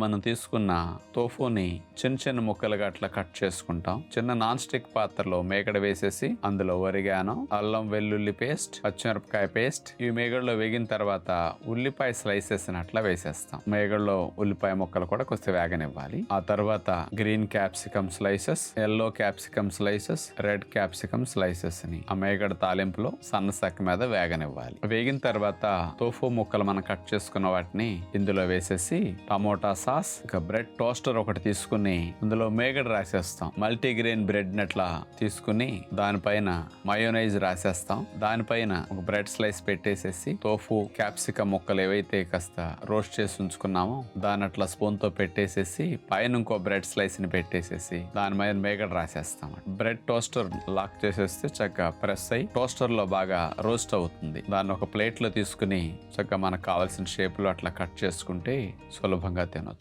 మనం తీసుకున్న తోఫుని చిన్న చిన్న ముక్కలుగా అట్లా కట్ చేసుకుంటాం. చిన్న నాన్ స్టిక్ పాత్రలో మేగడ వేసేసి అందులో వరిగాను అల్లం వెల్లుల్లి పేస్ట్ పచ్చిమిరపకాయ పేస్ట్ ఈ మేగడలో వేగిన తర్వాత ఉల్లిపాయ స్లైసెస్ అట్లా వేసేస్తాం. మేగడలో ఉల్లిపాయ ముక్కలు కూడా కొంచెం వేగనివ్వాలి. ఆ తర్వాత green capsicum slices yellow capsicum slices red capsicum స్లైసెస్ని ఆ మేగడ తాలింపులో సన్న సక్క మీద వేగనివ్వాలి. వేగిన తర్వాత తోఫు ముక్కలు మనం కట్ చేసుకున్న వాటిని ఇందులో వేసేసి టమోటా సాస్. ఇక బ్రెడ్ టోస్టర్ ఒకటి తీసుకుని అందులో మేగడ రాసేస్తాం. మల్టీగ్రెయిన్ బ్రెడ్ నట్లా తీసుకుని దానిపైన మయోనైజ్ రాసేస్తాం. దానిపైన ఒక బ్రెడ్ స్లైస్ పెట్టేసేసి తోఫు క్యాప్సికమ్ ముక్కలు ఏవైతే కాస్త రోస్ట్ చేసి ఉంచుకున్నామో దాని అట్లా స్పూన్తో పెట్టేసేసి పైన ఇంకో బ్రెడ్ స్లైస్ని పెట్టేసేసి దాని మీద మేగడ రాసేస్తాం. బ్రెడ్ టోస్టర్ లాక్ చేసేస్తే చక్కగా ప్రెస్ అయ్యి టోస్టర్లో బాగా రోస్ట్ అవుతుంది. దాన్ని ఒక ప్లేట్లో తీసుకుని చక్కగా మనకు కావాల్సిన షేప్లో అట్లా కట్ చేసుకుంటే సులభంగా తినొచ్చు.